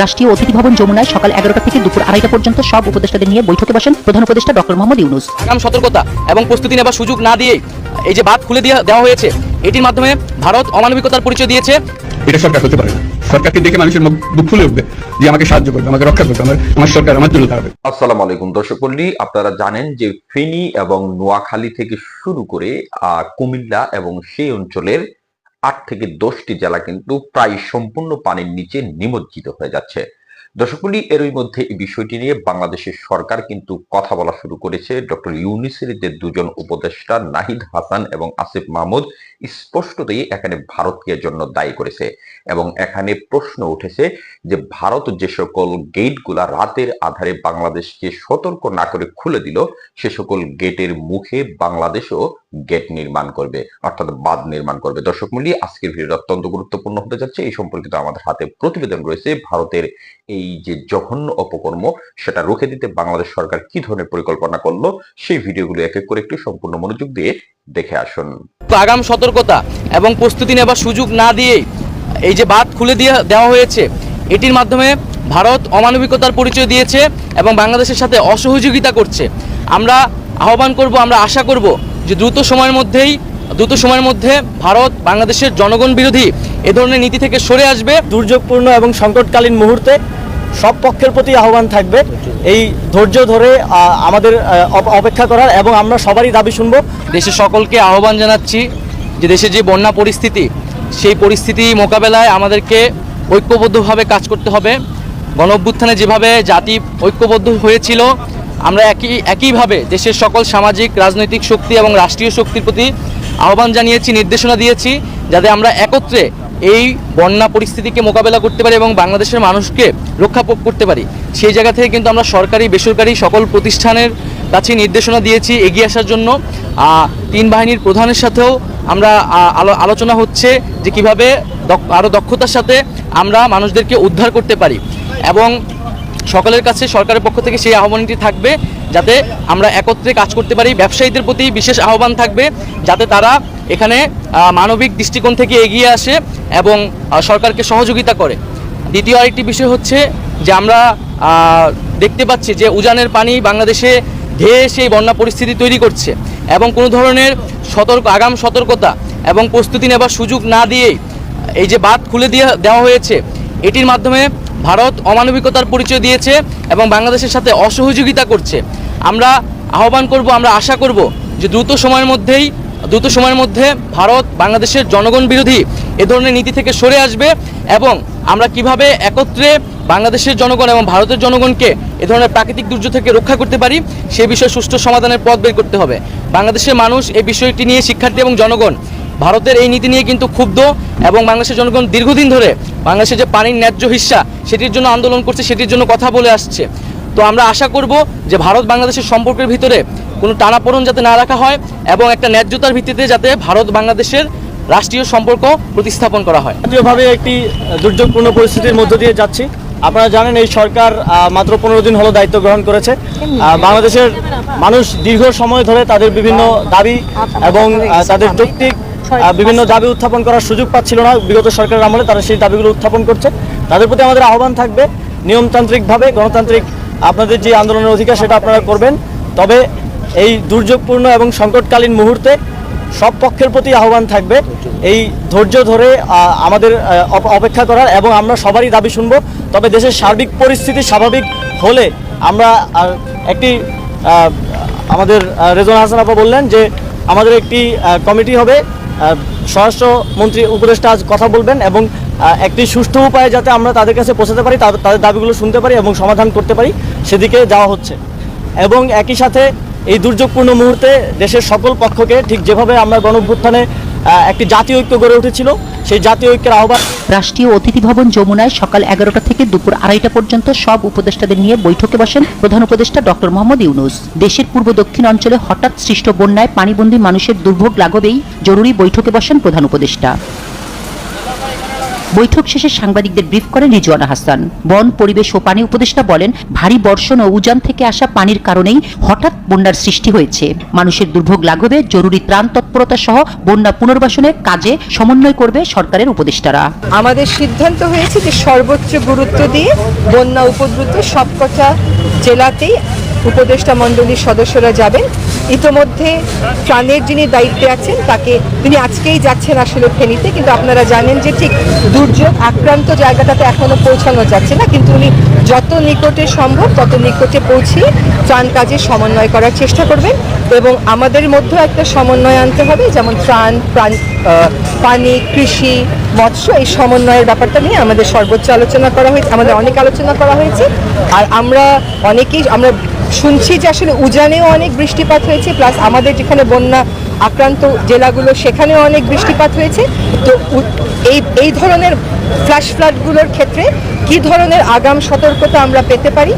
রাষ্ট্রীয় অতিথি ভবন যমুনায় সকাল এগারোটা থেকে দুপুর আড়াইটা পর্যন্ত সব উপদেষ্টাদের নিয়ে বৈঠকে বসেন প্রধান উপদেষ্টা ডক্টর মোহাম্মদ ইউনুস। আগাম সতর্কতা এবং প্রস্তুতি নেবার সুযোগ না দিয়ে এই যে বাদ খুলে দেওয়া দেওয়া হয়েছে এটির মাধ্যমে ভারত অমানবিকতার পরিচয় দিয়েছে। এটা সরকার হতে পারে সরকারকে দেখে মানুষের মুখ বুক ফুলে উঠবে যে আমাকে সাহায্য করবে আমাকে রক্ষা করবে আমার আমার সরকার আমার জন্য দাঁড়াবে। আসসালামু আলাইকুম দর্শক মণ্ডলী আপনারা জানেন যে ফেনী এবং নোয়াখালী থেকে শুরু করে আহ, কুমিল্লা এবং সেই অঞ্চলের আট থেকে দশটি জেলা কিন্তু প্রায় সম্পূর্ণ পানির নিচে নিমজ্জিত হয়ে যাচ্ছে। দর্শক মণ্ডলী এরই মধ্যে এই বিষয়টি নিয়ে বাংলাদেশের সরকার কিন্তু কথা বলা শুরু করেছে। ডক্টর ইউনিসের যে দুজন উপদেষ্টা, নাহিদ হাসান এবং আসিফ মাহমুদ, স্পষ্টতই এখানে ভারতকে জন্য দায়ী করেছে এবং এখানে প্রশ্ন উঠেছে যে ভারত যে সকল গেটগুলা রাতের আধারে বাংলাদেশকে সতর্ক না করে খুলে দিল, সে সকল গেটের মুখে বাংলাদেশও গেট নির্মাণ করবে, অর্থাৎ বাঁধ নির্মাণ করবে। দর্শক মূল্য আজকের ভিডিও অত্যন্ত গুরুত্বপূর্ণ হতে যাচ্ছে। এই সম্পর্কিত আমাদের হাতে প্রতিবেদন রয়েছে। ভারতের এই যে জঘন্য অপকর্ম, সেটা রুখে দিতে বাংলাদেশ সরকার কি ধরনের পরিকল্পনা করল, সেই ভিডিওগুলো এক এক করে একটু সম্পূর্ণ মনোযোগ দিয়ে দেখে আসুন। আগাম সতর্কতা এবং প্রস্তুতি নেবার সুযোগ না দিয়েই এই যে বাদ খুলে দিয়ে দেওয়া হয়েছে, এটির মাধ্যমে ভারত অমানবিকতার পরিচয় দিয়েছে এবং বাংলাদেশের সাথে অসহযোগিতা করছে। আমরা আহ্বান করব, আমরা আশা করব যে দ্রুত সময়ের মধ্যেই দ্রুত সময়ের মধ্যে ভারত বাংলাদেশের জনগণ বিরোধী এ ধরনের নীতি থেকে সরে আসবে। দুর্যোগপূর্ণ এবং সংকটকালীন মুহূর্তে সব পক্ষের প্রতি আহ্বান থাকবে। এই ধৈর্য ধরে আমাদের অপেক্ষা করার এবং আমরা সবারই দাবি শুনব। দেশের সকলকে আহ্বান জানাচ্ছি যে দেশের যে বন্যা পরিস্থিতি সেই পরিস্থিতি মোকাবেলায় আমাদেরকে ঐক্যবদ্ধভাবে কাজ করতে হবে। গণ অভ্যুত্থানে যেভাবে জাতি ঐক্যবদ্ধ হয়েছিল আমরা একই, একইভাবে দেশের সকল সামাজিক, রাজনৈতিক শক্তি এবং রাষ্ট্রীয় শক্তির প্রতি আহ্বান জানিয়েছি, নির্দেশনা দিয়েছি, যাতে আমরা একত্রে এই বন্যা পরিস্থিতিকে মোকাবেলা করতে পারি এবং বাংলাদেশের মানুষকে রক্ষা করতে পারি। সেই জায়গা থেকে কিন্তু আমরা সরকারি, বেসরকারি সকল প্রতিষ্ঠানের কাছে নির্দেশনা দিয়েছি এগিয়ে আসার জন্য। তিন বাহিনীর প্রধানের সাথেও আমরা আলো- আলোচনা হচ্ছে যে কীভাবে দক্ষ- আরও দক্ষতার সাথে আমরা মানুষদেরকে উদ্ধার করতে পারি। এবং সকলের কাছে, সরকারের পক্ষ থেকে সেই আহ্বানটি থাকবে যাতে আমরা একত্রে কাজ করতে পারি, ব্যবসায়ীদের প্রতি বিশেষ আহ্বান থাকবে যাতে তারা এখানে মানবিক দৃষ্টিকোণ থেকে এগিয়ে আসে এবং সরকারকে সহযোগিতা করে। দ্বিতীয় আরেকটি বিষয় হচ্ছে যে আমরা দেখতে পাচ্ছি যে উজানের পানি বাংলাদেশে ধেয়ে সেই বন্যা পরিস্থিতি তৈরি করছে এবং কোনো ধরনের সতর্ক, আগাম সতর্কতা এবং প্রস্তুতি নেবার সুযোগ না দিয়েই এই যে বাদ খুলে দিয়ে দেওয়া হয়েছে, এটির মাধ্যমে ভারত অমানবিকতার পরিচয় দিয়েছে এবং বাংলাদেশের সাথে অসহযোগিতা করছে। আমরা আহ্বান করব, আমরা আশা করব যে দ্রুত সময়ের মধ্যেই, দ্রুত সময়ের মধ্যে ভারত বাংলাদেশের জনগণ বিরোধী এ ধরনের নীতি থেকে সরে আসবে এবং আমরা কীভাবে একত্রে বাংলাদেশের জনগণ এবং ভারতের জনগণকে এ ধরনের প্রাকৃতিক দুর্যোগ থেকে রক্ষা করতে পারি, সে বিষয়ে সুষ্ঠু সমাধানের পথ বের করতে হবে। বাংলাদেশের মানুষ এই বিষয়টি নিয়ে শিক্ষার্থী এবং জনগণ, ভারতের এই নীতি নিয়ে কিন্তু ক্ষুব্ধ এবং বাংলাদেশের জনগণ দীর্ঘদিন ধরে বাংলাদেশের যে পানির ন্যায্য হিস্সা সেটির জন্য আন্দোলন করছে, সেটির জন্য কথা বলে আসছে। তো আমরা আশা করব যে ভারত বাংলাদেশের সম্পর্কের ভিতরে কোনো টানাপোড়ন যাতে না রাখা হয় এবং একটা ন্যায্যতার ভিত্তিতে যাতে ভারত বাংলাদেশের রাষ্ট্রীয় সম্পর্ক প্রতিস্থাপন করা হয়। জাতীয়ভাবে একটি দুর্যোগপূর্ণ পরিস্থিতির মধ্য দিয়ে যাচ্ছি। আপনারা জানেন এই সরকার মাত্র পনেরো দিন হলো দায়িত্ব গ্রহণ করেছে। বাংলাদেশের মানুষ দীর্ঘ সময় ধরে তাদের বিভিন্ন দাবি এবং তাদের যৌক্তিক বিভিন্ন দাবি উত্থাপন করার সুযোগ পাচ্ছিল না। বিগত সরকারের আমলে তারা সেই দাবিগুলো উত্থাপন করছে। তাদের প্রতি আমাদের আহ্বান থাকবে। নিয়মতান্ত্রিকভাবে গণতান্ত্রিক আপনাদের যে আন্দোলনের অধিকার সেটা আপনারা করবেন। তবে এই দুর্যোগপূর্ণ এবং সংকটকালীন মুহূর্তে সব পক্ষের প্রতি আহ্বান থাকবে। এই ধৈর্য ধরে আমাদের অপেক্ষা করার এবং আমরা সবারই দাবি শুনব। তবে দেশের সার্বিক পরিস্থিতি স্বাভাবিক হলে আমরা একটি আমাদের রেজন হাসান আপা বললেন যে আমাদের একটি কমিটি হবে। স্বরাষ্ট্রমন্ত্রী উপদেষ্টা আজ কথা বলবেন এবং একটি সুষ্ঠু উপায়ে যাতে আমরা তাদের কাছে পৌঁছাতে পারি, তাদের দাবিগুলো শুনতে পারি এবং সমাধান করতে পারি, সেদিকে যাওয়া হচ্ছে। এবং একই সাথে এই দুর্যোগপূর্ণ মুহূর্তে দেশের সকল পক্ষকে ঠিক যেভাবে আমরা গণভ্যুত্থানে একটি জাতীয় ঐক্য গড়ে উঠেছিল সেই জাতীয় ঐক্যের আহ্বান। রাষ্ট্রীয় অতিথি ভবন যমুনায় সকাল এগারোটা থেকে দুপুর আড়াইটা পর্যন্ত সব উপদেষ্টাদের নিয়ে বৈঠকে বসেন প্রধান উপদেষ্টা ডক্টর মোহাম্মদ ইউনুস। দেশের পূর্ব দক্ষিণ অঞ্চলে হঠাৎ সৃষ্ট বন্যায় পানিবন্দী মানুষের দুর্ভোগ লাগবেই জরুরি বৈঠকে বসেন প্রধান উপদেষ্টা। বৈঠক শেষে সাংবাদিকদের ব্রিফ করেন রিজওয়ানা হাসান। বন, পরিবেশ ও পানি উপদেষ্টা বলেন, ভারী বর্ষণ ও উজান থেকে আসা পানির কারণেই হঠাৎ বন্যার সৃষ্টি হয়েছে। মানুষের দুর্ভোগ লাঘবে, জরুরি ত্রাণ তৎপরতা সহ বন্যা পুনর্বাসনের কাজে সমন্বয় করবে সরকারের উপদেষ্টারা। আমাদের সিদ্ধান্ত হয়েছে যে সর্বোচ্চ গুরুত্ব দিয়ে বন্যা উপদ্রুত সবকটা জেলাতেই উপদেষ্টা মণ্ডলীর সদস্যরা যাবেন। ইতোমধ্যে ত্রাণের যিনি দায়িত্বে আছেন, তাকে তিনি আজকেই যাচ্ছেন আসলে ফেনীতে, কিন্তু আপনারা জানেন যে ঠিক দুর্যোগ আক্রান্ত জায়গাটাতে এখনও পৌঁছানো যাচ্ছে না, কিন্তু উনি যত নিকটে সম্ভব তত নিকটে পৌঁছে ত্রাণ কাজে সমন্বয় করার চেষ্টা করবেন এবং আমাদের মধ্যেও একটা সমন্বয় আনতে হবে, যেমন ত্রাণ, প্রাণ পানি, কৃষি, মৎস্য, এই সমন্বয়ের ব্যাপারটা নিয়ে আমাদের সর্বোচ্চ আলোচনা করা হয়েছে, আমাদের অনেক আলোচনা করা হয়েছে। আর আমরা অনেকেই, আমরা শুনছি যে আসলে উজানেও অনেক বৃষ্টিপাত হয়েছে, প্লাস আমাদের যেখানে বন্যা আক্রান্ত জেলাগুলো, সেখানেও অনেক বৃষ্টিপাত হয়েছে। তো এই এই ধরনের ফ্ল্যাশ ফ্লাডগুলোর ক্ষেত্রে কি ধরনের আগাম সতর্কতা আমরা পেতে পারি?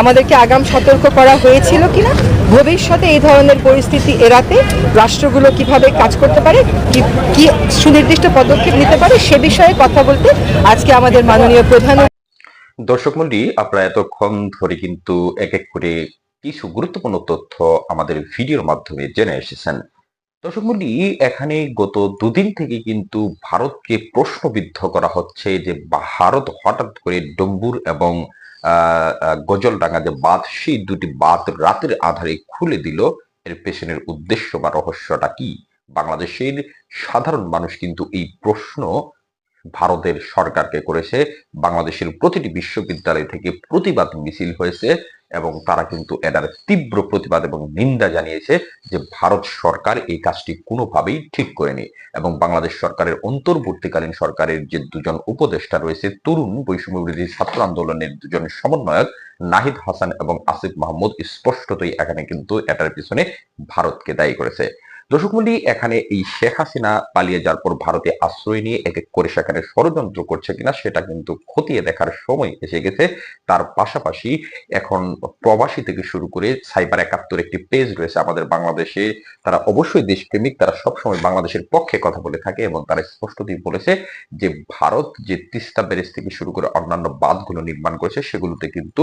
আমাদেরকে আগাম সতর্ক করা হয়েছিল কিনা? ভবিষ্যতে এই ধরনের পরিস্থিতি এড়াতে রাষ্ট্রগুলো কীভাবে কাজ করতে পারে, কি কি সুনির্দিষ্ট পদক্ষেপ নিতে পারে, সে বিষয়ে কথা বলতে আজকে আমাদের মাননীয় প্রধান দর্শক মন্ডলী, আপনারা এতক্ষণ ধরে কিন্তু এক এক করে কিছু গুরুত্বপূর্ণ তথ্য আমাদের ভিডিওর মাধ্যমে জেনে এসেছেন। দর্শক মন্ডলী, এখানে গত দুদিন থেকে কিন্তু ভারতকে প্রশ্নবিদ্ধ করা হচ্ছে যে ভারত হঠাৎ করে ডম্বুর এবং গজলডাঙ্গা যে বাঁধ, সেই দুটি বাঁধ রাতের আধারে খুলে দিল। এর পেছনের উদ্দেশ্য বা রহস্যটা কি? বাংলাদেশের সাধারণ মানুষ কিন্তু এই প্রশ্ন ভারতের সরকারকে করেছে। বাংলাদেশের প্রতিটি বিশ্ববিদ্যালয় থেকে প্রতিবাদ মিছিল হয়েছে এবং তারা কিন্তু এটার তীব্র প্রতিবাদ এবং নিন্দা জানিয়েছে যে ভারত সরকার এই কাজটি কোনোভাবেই ঠিক করেনি এবং বাংলাদেশ সরকারের অন্তর্বর্তীকালীন সরকারের যে দুজন উপদেষ্টা রয়েছে, তরুণ বৈষম্য বিরোধী ছাত্র আন্দোলনের দুজন সমন্বয়ক নাহিদ হাসান এবং আসিফ মাহমুদ স্পষ্টতই এখানে কিন্তু এটার পিছনে ভারতকে দায়ী করেছে। দর্শক মন্ডলী, এখানে এই শেখ হাসিনা পালিয়ে যাওয়ার পর ভারতে আশ্রয় নিয়ে এক এক করে সেখানে ষড়যন্ত্র করছে কিনা সেটা কিন্তু খতিয়ে দেখার সময় এসে গেছে। তার পাশাপাশি এখন প্রবাসী থেকে শুরু করে সাইবার একাত্তর একটি পেজ রয়েছে আমাদের বাংলাদেশে। তারা অবশ্যই দেশপ্রেমিক তারা সবসময় বাংলাদেশের পক্ষে কথা বলে থাকে এবং তারা স্পষ্টতই বলেছে যে ভারত যে তিস্তা ব্যারেজ থেকে শুরু করে অন্যান্য বাঁধগুলো নির্মাণ করেছে সেগুলোতে কিন্তু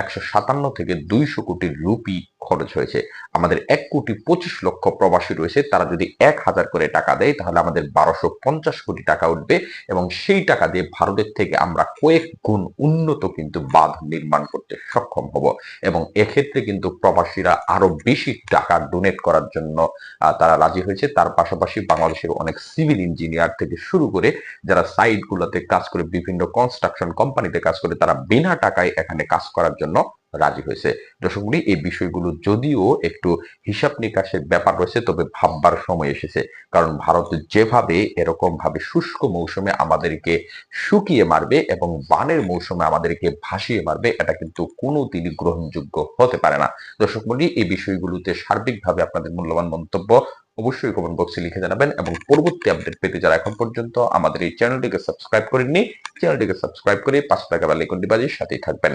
একশো সাতান্ন থেকে দুইশো কোটি রুপি খরচ হয়েছে। আমাদের এক কোটি পঁচিশ লক্ষ প্রবাসী রয়েছে। তারা যদি এক হাজার করে টাকা দেয়, তাহলে আমাদের বারোশো পঞ্চাশ কোটি টাকা উঠবে এবং সেই টাকা দিয়ে ভারতের থেকে আমরা কয়েক গুণ উন্নত কিন্তু বাঁধ নির্মাণ করতে সক্ষম হব। এবং এক্ষেত্রে কিন্তু প্রবাসীরা আরও বেশি টাকা ডোনেট করার জন্য তারা রাজি হয়েছে। তার পাশাপাশি বাংলাদেশের অনেক সিভিল ইঞ্জিনিয়ার থেকে শুরু করে যারা সাইট গুলোতে কাজ করে, বিভিন্ন কনস্ট্রাকশন কোম্পানিতে কাজ করে, তারা বিনা টাকায় এখানে কাজ করার জন্য রাজি হয়েছে। দর্শকগুলি এই বিষয়গুলো যদিও একটু হিসাব নিকাশের ব্যাপার রয়েছে, তবে ভাববার সময় এসেছে। কারণ ভারত যেভাবে এরকম ভাবে শুষ্ক মৌসুমে আমাদেরকে শুকিয়ে মারবে এবং বানের মৌসুমে আমাদেরকে ভাসিয়ে মারবে, এটা কিন্তু কোনোদিনই গ্রহণযোগ্য হতে পারে না। দর্শক মন্ডলী, এই বিষয়গুলোতে সার্বিকভাবে আপনাদের মূল্যবান মন্তব্য অবশ্যই কমেন্ট বক্সে লিখে জানাবেন এবং পরবর্তী আপডেট পেতে যারা এখন পর্যন্ত আমাদের এই চ্যানেলটিকে সাবস্ক্রাইব করেননি চ্যানেলটিকে সাবস্ক্রাইব করে পাঁচ টাকা বেলাইকনটি বাজিয়ে সাথেই থাকবেন।